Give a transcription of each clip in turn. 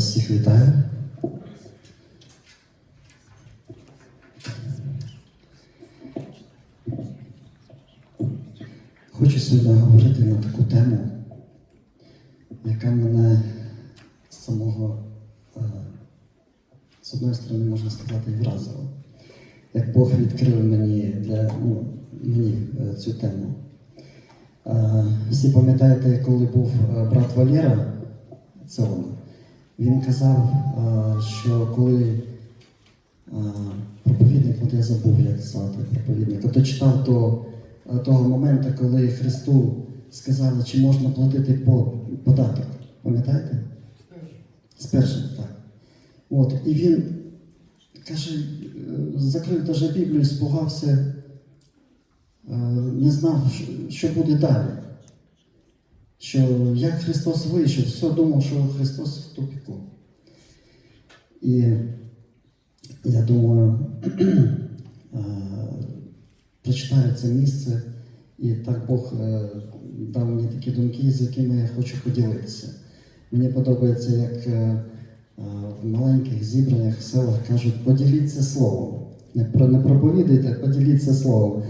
вас всіх вітаю. Хочу сьогодні говорити на таку тему, яка мене з самого, е, з одної сторони, можна сказати, і вразила. Як Бог відкрив мені для ну, мені е, цю тему. Е, Всі пам'ятаєте, коли був брат Валера, це он, він казав, е, що коли е, проповідник, от я забув, як звати проповідника, то читав до е, того моменту, коли Христу сказали, чи можна платити податок. Пам'ятаєте? Спершу, так. От, і він каже, закрив даже Біблію, спугався, не знав, що буде далі. Що як Христос вийшов, все думав, що Христос в тупіку. І я думаю, е, прочитаю це місце, і так Бог е, дав мені такі думки, з якими я хочу поділитися. Мені подобається, як е, в маленьких зібраннях в селах кажуть, поділіться словом. Не, про, не проповідуйте, поділіться словом.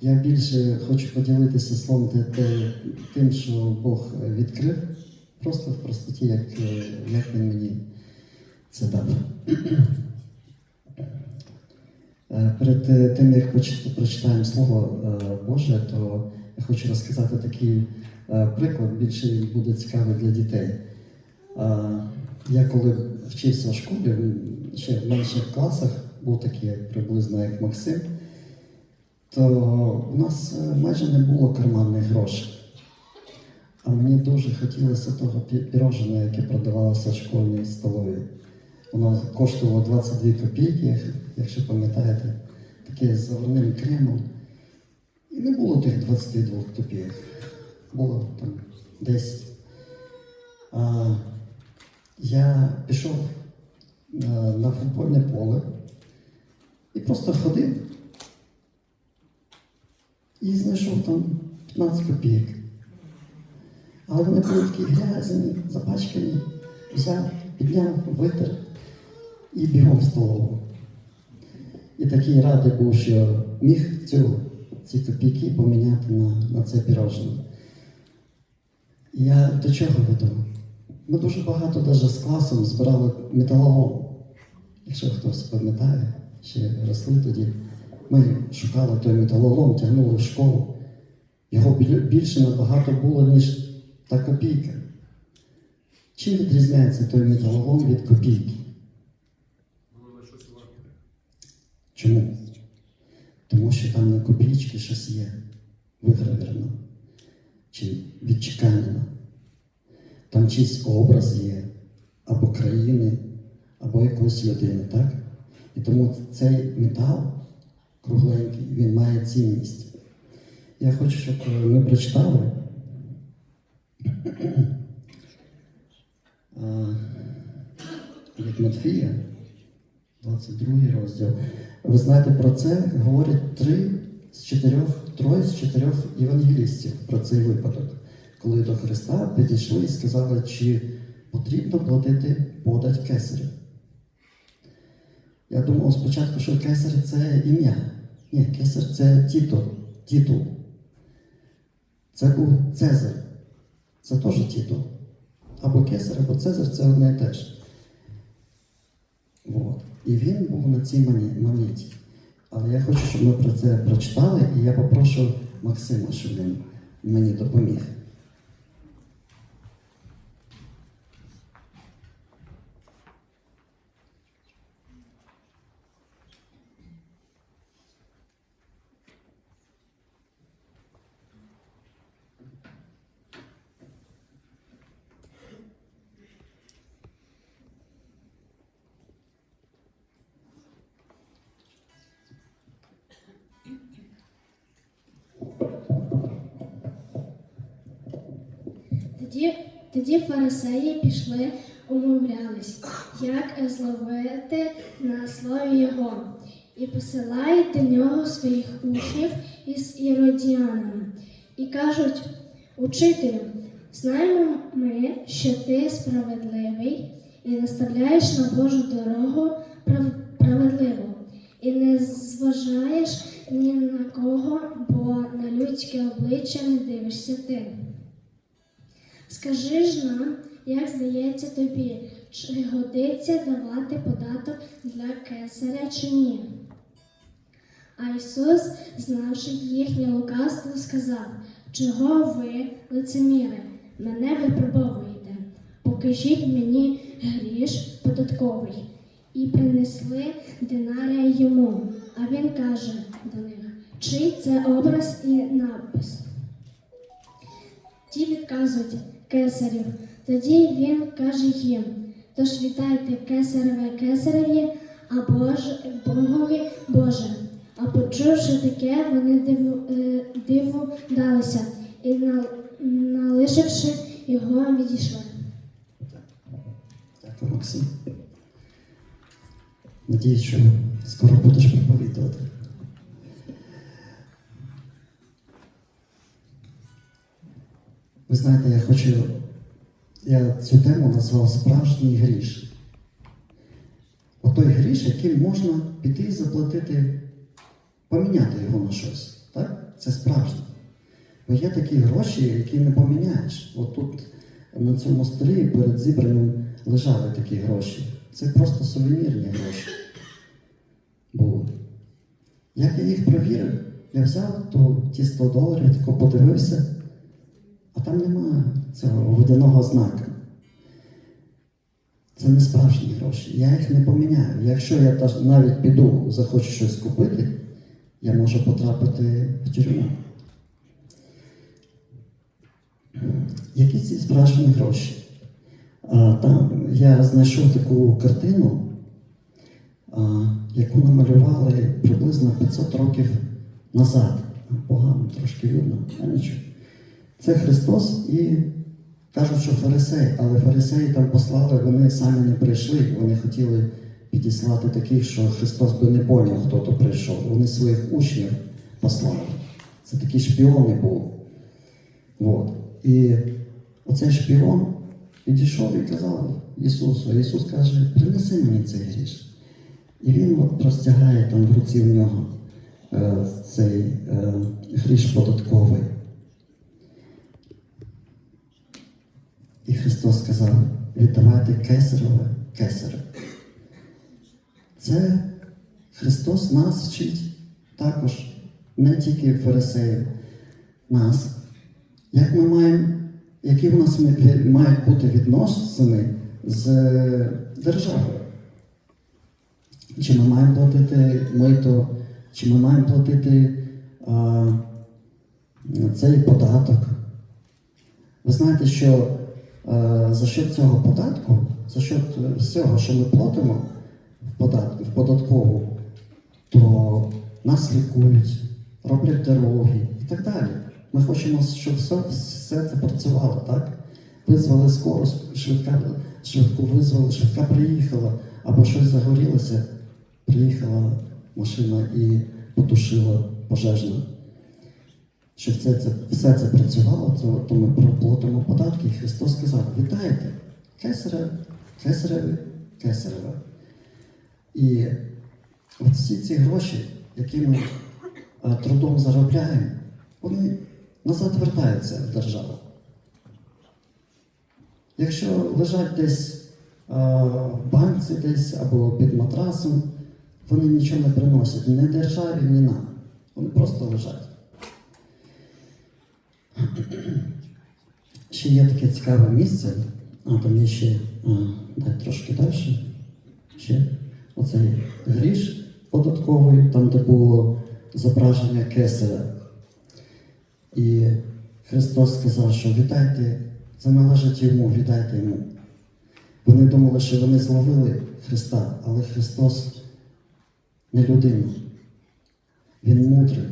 Я більше хочу поділитися словом тим, що Бог відкрив, просто в простоті, як, е, як він мені це дав. Е, Перед е, тим, як прочитаємо Слово е, Боже, то я хочу розказати такий е, приклад, більше буде цікавий для дітей. Е, Я коли вчився в школі, ще в менших класах, був такий приблизно як Максим, то у нас е, майже не було карманних грошей. А мені дуже хотілося того пі- пірожного, яке продавалося в школьній столовій. Воно коштувало 22 копійки, якщо пам'ятаєте, таке з заварним кремом. І не було тих 22 копійок. Було там 10. А, я пішов е, на футбольне поле і просто ходив і знайшов там 15 копійок. Але вони були такі грязні, запачкані. Взяв, підняв, витер і бігом в столову. І такий радий був, що міг цю, ці копійки поміняти на, на це пірожне. Я до чого веду? Ми дуже багато навіть з класом збирали металолом. Якщо хтось пам'ятає, ще росли тоді. Ми шукали той металолом, тягнули в школу. Його більше набагато було, ніж та копійка. Чим відрізняється той металолом від копійки? Чому? Тому що там на копійки щось є вигравірно чи відчеканено. Там чийсь образ є, або країни, або якоїсь людини, так? І тому цей метал кругленький, він має цінність. Я хочу, щоб ми прочитали. Від Матфія, 22 розділ. Ви знаєте, про це говорять три з чотирьох, троє з чотирьох євангелістів про цей випадок, коли до Христа підійшли і сказали, чи потрібно платити подать кесарю. Я думав спочатку, що кесар це ім'я. Ні, кесар це тіто, тітул. Це був Цезар. Це теж тіто. Або кесар, або Цезар це одне і те ж. От. І він був на цій монеті. Але я хочу, щоб ми про це прочитали, і я попрошу Максима, щоб він мені допоміг. Тоді, тоді фарисеї пішли, умовлялись, як зловити на слові його, і посилають до нього своїх учнів із іродіанами, і кажуть, учителю, знаємо ми, що ти справедливий і наставляєш на Божу дорогу прав- справедливо і не зважаєш ні на кого, бо на людське обличчя не дивишся ти. Скажи ж нам, як здається тобі, чи годиться давати податок для кесаря чи ні? А Ісус, знавши їхнє лукавство, сказав, чого ви, лицеміри, мене випробовуєте? Покажіть мені гріш податковий. І принесли динарія йому. А він каже до них, чий це образ і надпис. Ті відказують кесарів. Тоді він каже їм: тож вітайте кесареве кесареві, а Бож, Богові Боже. А почувши таке, вони диву, е, диву далися і, налишивши його, відійшли. Дякую, Максим. Надіюсь, що скоро будеш проповідувати. Ви знаєте, я хочу. Я цю тему назвав справжній гріш. Отой гріш, яким можна піти і заплатити, поміняти його на щось. Так? Це справжнє. Бо є такі гроші, які не поміняєш. От тут на цьому столі перед зібранням лежали такі гроші. Це просто сувенірні гроші були. Як я їх провірив, я взяв то, ті 100 доларів, тако подивився, там немає цього водяного знака. Це не справжні гроші. Я їх не поміняю. Якщо я навіть піду, захочу щось купити, я можу потрапити в тюрму. Які ці справжні гроші? А, там я знайшов таку картину, а, яку намалювали приблизно 500 років назад. Погано трошки видно, а нічого. Це Христос і кажуть, що фарисеї, але фарисеї там послали, вони самі не прийшли, вони хотіли підіслати таких, що Христос би не поняв, хто то прийшов. Вони своїх учнів послали. Це такі шпіони були. От. І оцей шпіон підійшов і казав Ісусу, а Ісус каже, принеси мені цей гріш. І він от простягає там в руці в нього е, цей е, гріш податковий. І Христос сказав, віддавайте кесареве кесарю. Це Христос нас вчить також, не тільки фарисеїв, нас, як ми маємо, які в нас мають бути відносини з державою. Чи ми маємо платити мито, чи ми маємо платити а, цей податок. Ви знаєте, що е, за счет цього податку, за счет всього, що ми платимо в, податку, в податкову, то нас лікують, роблять дороги і так далі. Ми хочемо, щоб все, все це працювало, так? Визвали скору, швидка, швидку визвали, швидка приїхала, або щось загорілося, приїхала машина і потушила пожежна. Щоб це, це, все це працювало, то, то ми платимо податки. Христос сказав, вітайте, кесаре, кесареві, кесареве. І всі ці гроші, які ми а, трудом заробляємо, вони назад вертаються в державу. Якщо лежать десь а, в банці десь або під матрасом, вони нічого не приносять ні державі, ні нам. Вони просто лежать. Ще є таке цікаве місце, а там є ще, а, трошки далі. Ще оцей гріш податковий, там, де було зображення кесаря. І Христос сказав, що вітайте, це належить йому, віддайте йому. Вони думали, що вони зловили Христа, але Христос не людина. Він мудрий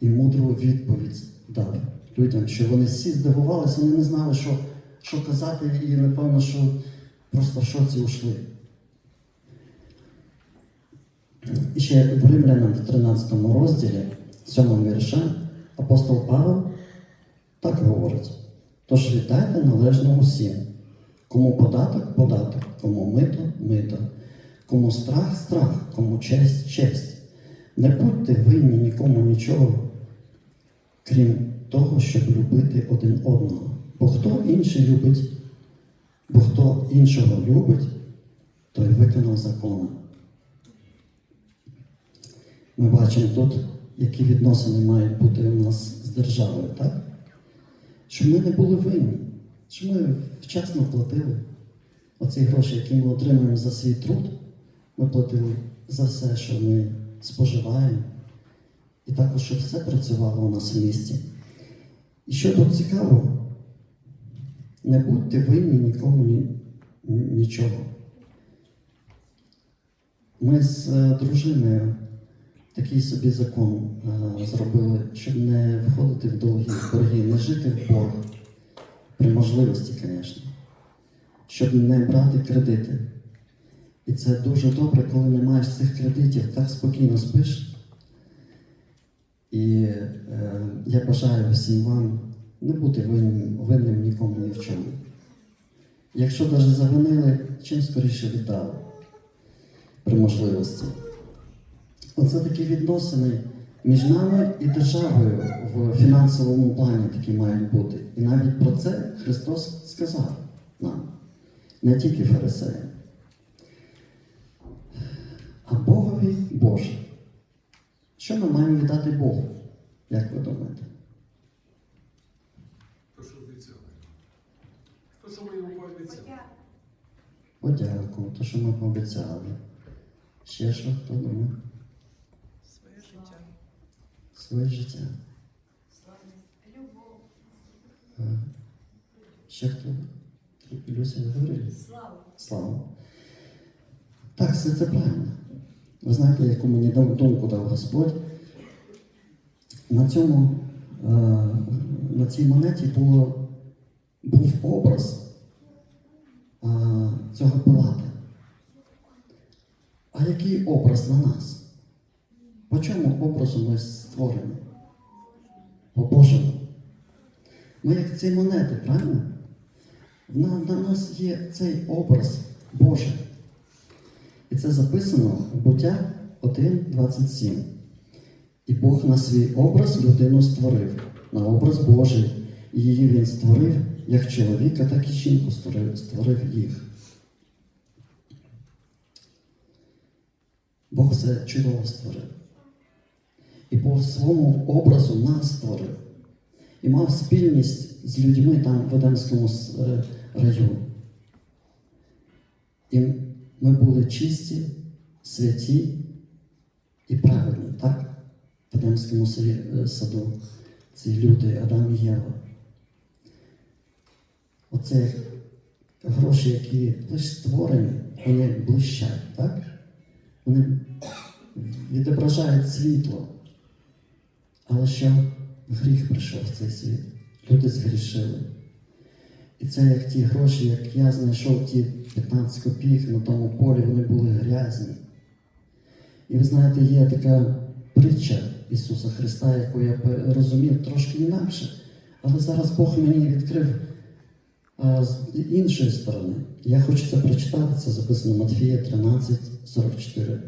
і мудру відповідь дав людям, що вони всі здивувалися, вони не знали, що, що казати, і напевно, що просто в шоці ушли. І ще в Римлянам в 13 розділі, 7 вірша, апостол Павел так говорить: тож вітайте належно усім. Кому податок, податок, кому мито мито, кому страх страх, кому честь честь. Не будьте винні нікому нічого, крім того, щоб любити один одного. Бо хто інший любить, бо хто іншого любить, той виконав закон. Ми бачимо тут, які відносини мають бути у нас з державою, так? Щоб ми не були винні, щоб ми вчасно платили оці гроші, які ми отримуємо за свій труд, ми платили за все, що ми споживаємо, і також, щоб все працювало у нас в місті. І що тут цікаво, не будьте винні нікому ні, нічого. Ми з е, дружиною такий собі закон е, зробили, щоб не входити в довгі борги, не жити в борг. При можливості, звісно. Щоб не брати кредити. І це дуже добре, коли не маєш цих кредитів, так спокійно спиш. І е, я бажаю всім вам не бути винним, винним нікому ні в чому. Якщо навіть завинили, чим скоріше віддали при можливості. Оце такі відносини між нами і державою в фінансовому плані такі мають бути. І навіть про це Христос сказав нам, не тільки фарисеям. А Богові Боже. Що ми маємо віддати Богу? Як ви думаєте? То, що обіцяли. То, що ми йому пообіцяли. Подяку, то, що ми пообіцяли. Ще що хто думає? Своє життя. Своє життя. Ага. Ще хто? Люся говорили? Слава. Слава. Так, все це правильно. Ви знаєте, яку мені думку дав Господь. На цьому, е, на цій монеті було, був образ е, цього Пилата. А який образ на нас? По чому образу ми створені? По Божому. Ми як ці монети, правильно? На, на нас є цей образ Божий. І це записано в буття 1.27. І Бог на свій образ людину створив, на образ Божий. І її він створив як чоловіка, так і жінку створив, створив їх. Бог це чудово створив. І по своєму образу нас створив. І мав спільність з людьми там в Едемському с- е, раю. І ми були чисті, святі і праведні, так? В Едемському е, саду. Ці люди, Адам і Єва. Оце гроші, які лише створені, вони блищать, так? Вони відображають світло. Але що гріх прийшов в цей світ. Люди згрішили. І це як ті гроші, як я знайшов ті 15 копійок на тому полі, вони були грязні. І ви знаєте, є така притча Ісуса Христа, яку я розумів трошки інакше. Але зараз Бог мені відкрив а, з іншої сторони. Я хочу це прочитати, це записано Матфія 13, 44.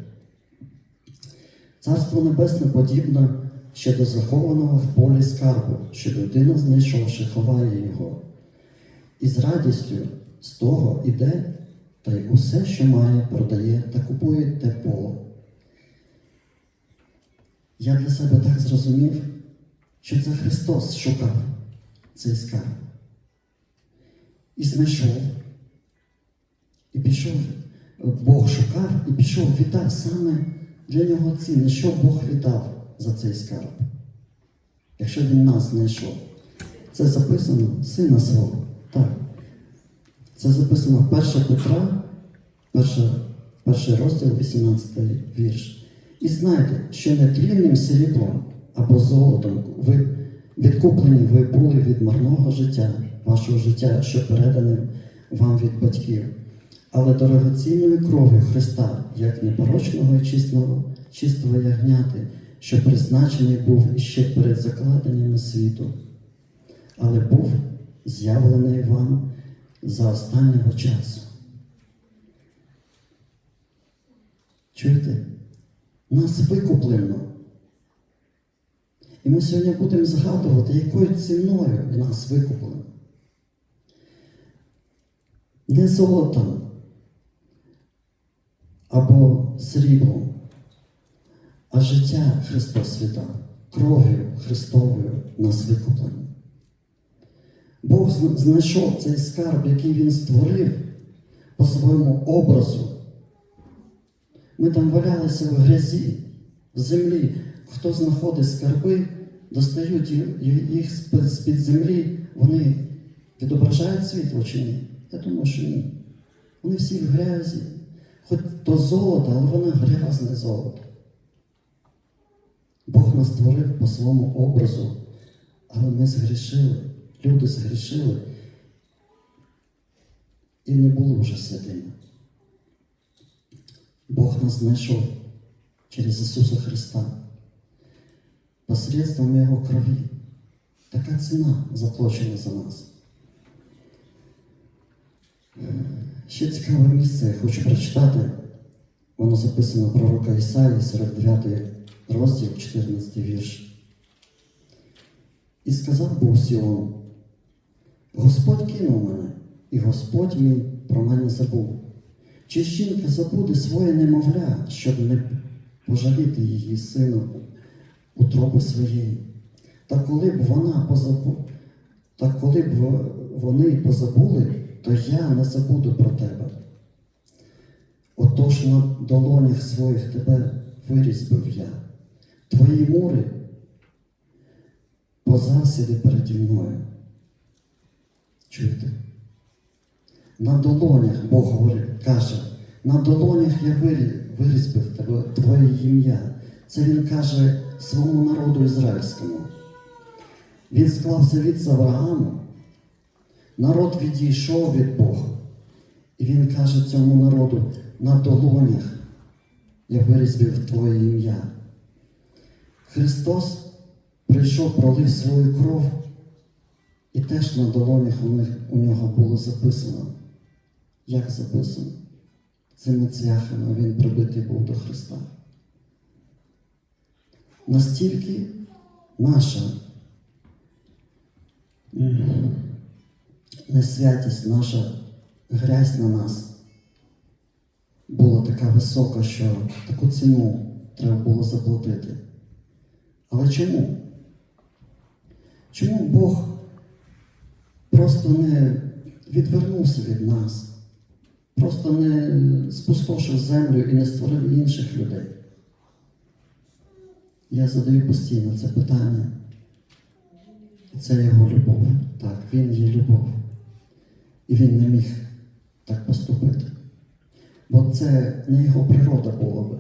Царство Небесне подібне ще до захованого в полі скарбу, що людина, знайшовши, ховає його. І з радістю з того іде, та й усе, що має, продає та купує те поле. Я для себе так зрозумів, що це Христос шукав цей скарб. І знайшов. І пішов, Бог шукав і пішов, віддав саме для нього цінне, що Бог віддав за цей скарб. Якщо він нас знайшов. Це записано сина свого. Так. Це записано 1 Петра, перша, перший розділ, 18 вірш. І знайте, що нетлінним сріблом або золотом ви відкуплені ви були від марного життя, вашого життя, що передане вам від батьків, але дорогоцінною кров'ю Христа, як непорочного і чистого, чистого ягняти, що призначений був іще перед закладеннями світу, але був з'явлений вам за останнього часу. Чуєте? Нас викуплено. І ми сьогодні будемо згадувати, якою ціною нас викуплено. Не золотом або сріблом, а життя Христос віддав, кров'ю Христовою нас викуплено. Бог знайшов цей скарб, який Він створив по своєму образу. Ми там валялися в грязі, в землі. Хто знаходить скарби, достають їх з-під землі, вони відображають світло чи ні? Я думаю, що ні. Вони всі в грязі. Хоч то золото, але воно грязне золото. Бог нас створив по своєму образу, але ми згрішили, люди згрішили і не були вже святими. Бог нас знайшов через Ісуса Христа посредством Його крові. Така ціна заплачена за нас. Е, Ще цікаве місце я хочу прочитати. Воно записано пророка Ісаї, 49 розділ, 14 вірш. І сказав був Сіон, Господь кинув мене, і Господь мій про мене забув. Чи жінка забуде своє немовля, щоб не пожаліти її сину утроби своєї? Та коли б вона позабу... та коли б вони позабули, то я не забуду про тебе. Отож на долонях своїх тебе вирізбив я. Твої мури позасіди переді мною. Чуєте? На долонях Бог говорить, каже, на долонях я вирі- вирізбив твоє ім'я. Це він каже своєму народу ізраїльському. Він склав завіт з Авраамом. Народ відійшов від Бога. І він каже цьому народу, на долонях я вирізбив твоє ім'я. Христос прийшов, пролив свою кров, і теж на долонях у, нього було записано. Як записано? Цими цвяхами він прибитий був до Христа. Настільки наша несвятість, наша грязь на нас була така висока, що таку ціну треба було заплатити. Але чому? Чому Бог просто не відвернувся від нас, просто не спустошив землю і не створив інших людей? Я задаю постійно це питання. Це його любов. Так, він є любов. І він не міг так поступити. Бо це не його природа була би.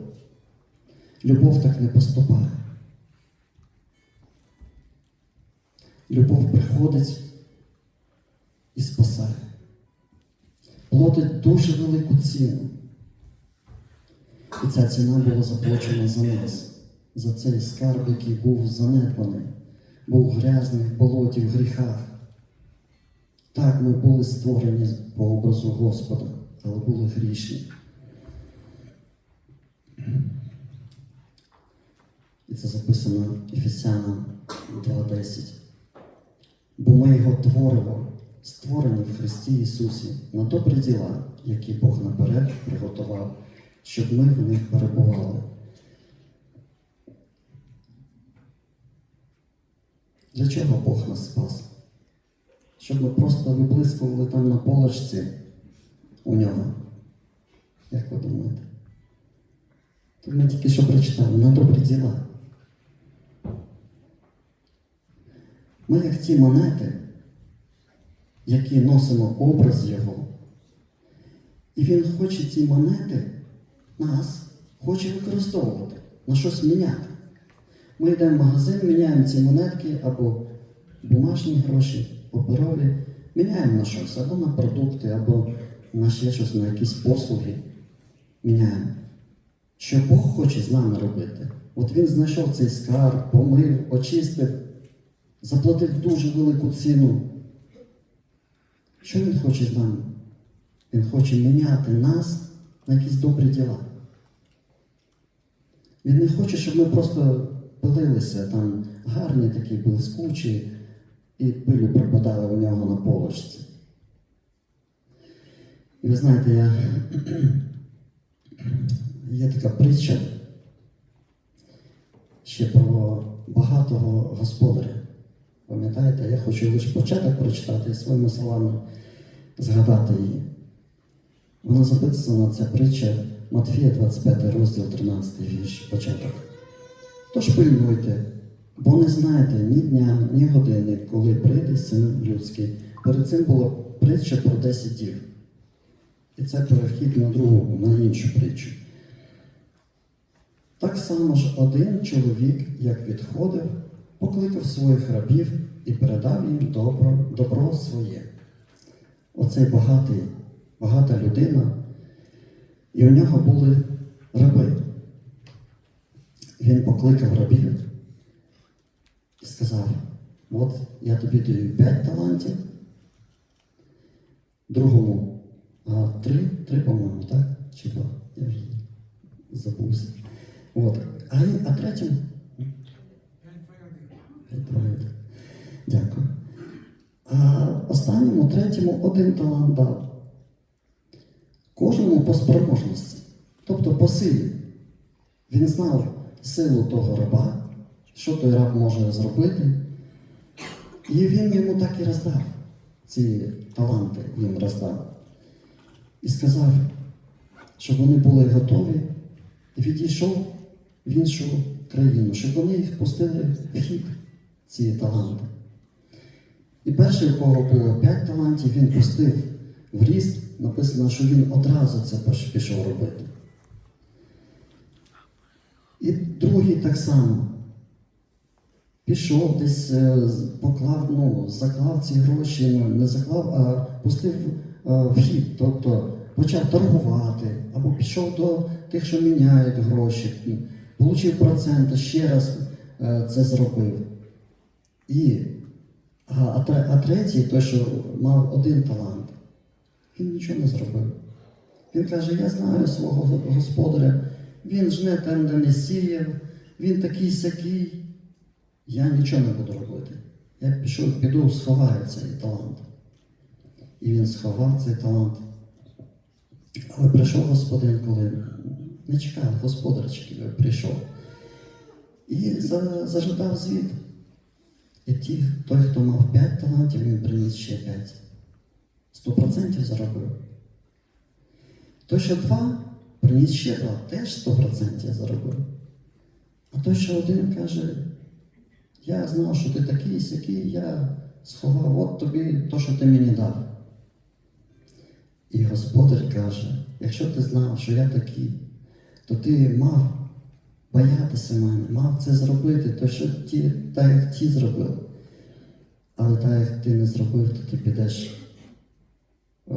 Любов так не поступає. Любов приходить і спасає. Платить дуже велику ціну. І ця ціна була заплачена за нас, за цей скарб, який був занедбаний, був грязний в болоті, в гріхах. Так, ми були створені по образу Господа, але були грішні. І це записано Ефесянам 2.10. Бо ми його творимо, створені в Христі Ісусі на добрі діла, які Бог наперед приготував, щоб ми в них перебували. Для чого Бог нас спас? Щоб ми просто виблискували там на полочці у нього. Як ви думаєте? Тут ми тільки що прочитали на добрі діла. Ми як ті монети, які носимо образ Його. І Він хоче ці монети нас хоче використовувати, на щось міняти. Ми йдемо в магазин, міняємо ці монетки або бумажні гроші, паперові, міняємо на щось, або на продукти, або на ще щось, на якісь послуги. Міняємо. Що Бог хоче з нами робити? От Він знайшов цей скарб, помив, очистив, заплатив дуже велику ціну. Що Він хоче з нами? Він хоче міняти нас на якісь добрі діла. Він не хоче, щоб ми просто пилилися, там гарні такі блискучі, і пилю припадали у нього на полочці. І ви знаєте, я... є така притча ще про багатого господаря. Пам'ятаєте, я хочу лише початок прочитати і своїми словами згадати її. Вона записана, ця притча Матфія 25 розділ 13 вірш, початок. Тож пильнуйте, бо не знаєте ні дня, ні години, коли прийде син людський. Перед цим була притча про 10 дів. І це перехід на другу, на іншу притчу. Так само ж один чоловік, як відходив, покликав своїх рабів і передав їм добро, добро своє. Оцей багатий, багата людина, і у нього були раби. Він покликав рабів і сказав: от я тобі даю п'ять талантів, другому а, три, три, по-моєму, так? Чи два? Я вже забувся. От. А, а третьому П'ять проєктів. Дякую. А останньому, третьому, один талант дав. Кожному по спроможності, тобто по силі. Він знав силу того раба, що той раб може зробити. І він йому так і роздав. Ці таланти їм роздав. І сказав, щоб вони були готові, і відійшов в іншу країну, щоб вони їх пустили в хід, ці таланти. І перший, у кого було 5 талантів, він пустив в ріст, написано, що він одразу це пішов робити. І другий так само. Пішов десь, е, поклав, ну, заклав ці гроші, ну, не заклав, а пустив е, в тобто почав торгувати, або пішов до тих, що міняють гроші, м, получив проценти, ще раз е, це зробив. І, а, а, третій, той, що мав один талант, він нічого не зробив. Він каже: Я знаю свого господаря, він жне там, де не сіяв, він такий сякий. Я нічого не буду робити. Я пішов, піду, сховаю цей талант. І він сховав цей талант. Але прийшов господин, коли не чекав, господар прийшов. І за- зажадав звіт. І ті, той, хто мав 5 талантів, він приніс ще 5. 100% заробив. Той, що два, приніс ще два, теж 100% заробив. А той, що один каже, я знав, що ти такий сякий, я сховав, от тобі то, що ти мені дав. І господар каже, якщо ти знав, що я такий, то ти мав боятися мене, мав це зробити, то що ті, так як ті зробили. Але так як ти не зробив, то ти підеш е,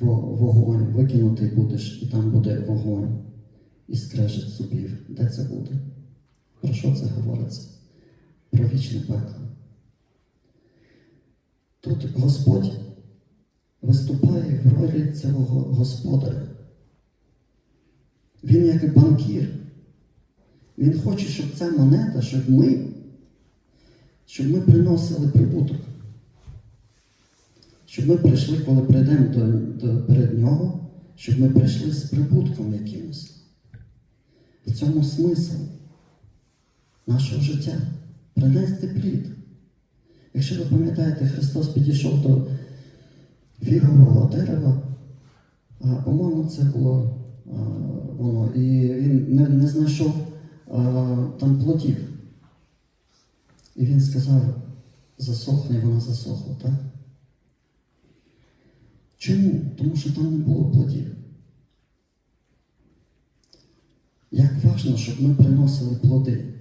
в вогонь, викинутий будеш, і там буде вогонь і скрежет зубів. Де це буде? Про що це говориться? Про вічне пекло. Тут Господь виступає в ролі цього господаря. Він як банкір. Він хоче, щоб ця монета, щоб ми, щоб ми приносили прибуток. Щоб ми прийшли, коли прийдемо до, до, перед нього, щоб ми прийшли з прибутком якимось. В цьому смисл нашого життя принести плід. Якщо ви пам'ятаєте, Христос підійшов до фігового дерева, по-моєму, це було а, воно, і він не, не знайшов там плодів. І він сказав, засохне, вона засохла, так? Чому? Тому що там не було плодів. Як важливо, щоб ми приносили плоди.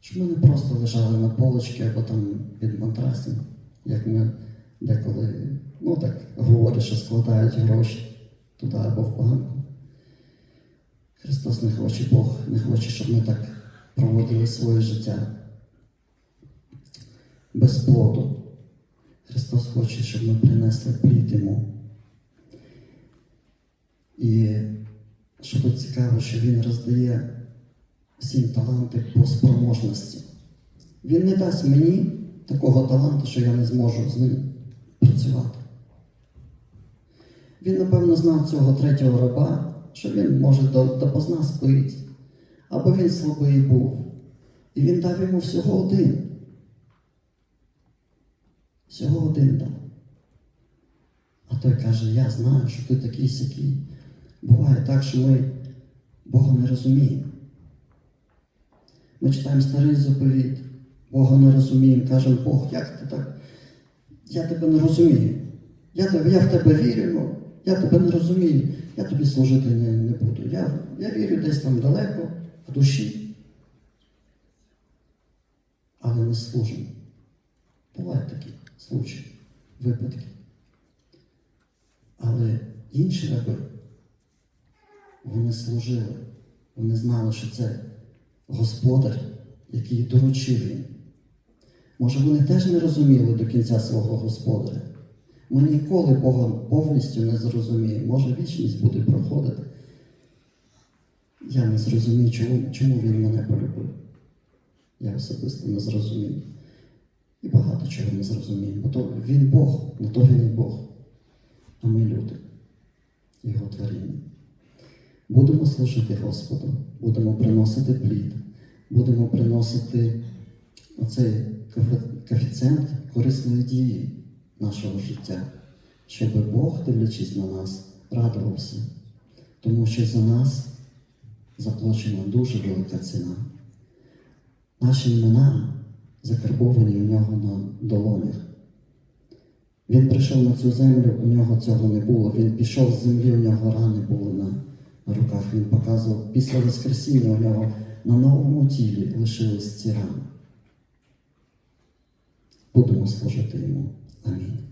Щоб ми не просто лежали на полочці або там під матрасом, як ми деколи, ну так говорять, що складають гроші туди або в банку. Христос не хоче, Бог не хоче, щоб ми так проводили своє життя без плоду. Христос хоче, щоб ми принесли плід йому. І що цікаво, що Він роздає всім таланти по спроможності. Він не дасть мені такого таланту, що я не зможу з ним працювати. Він, напевно, знав цього третього раба, що він може до, допоздна спить, або він слабий був. І він дав йому всього один. Всього один дав. А той каже, я знаю, що ти такий сякий. Буває так, що ми Бога не розуміємо. Ми читаємо старий заповіт, Бога не розуміємо, кажемо, Бог, як ти так? Я тебе не розумію. Я, тебе, я в тебе вірю, я тебе не розумію, я тобі служити не, не буду. Я, я вірю десь там далеко, в душі, але не служимо. Бувають такі случаї, випадки. Але інші раби, вони служили, вони знали, що це Господар, який доручив їм. Може, вони теж не розуміли до кінця свого господаря. Ми ніколи Бога повністю не зрозуміємо. Може, вічність буде проходити. Я не зрозумію, чому, чому він мене полюбив. Я особисто не зрозумію. І багато чого не зрозуміємо. Бо то він Бог, на то він і Бог. А ми люди, Його творіння. Будемо служити Господу, будемо приносити плід, будемо приносити оцей коефіцієнт корисної дії нашого життя, щоб Бог, дивлячись на нас, радувався, тому що за нас заплачена дуже велика ціна. Наші імена закарбовані у нього на долонях. Він прийшов на цю землю, у нього цього не було. Він пішов з землі, у нього рани були на, руках. Він показував після Воскресіння у нього на новому тілі лишились ці рани. Будемо служити йому. Amen.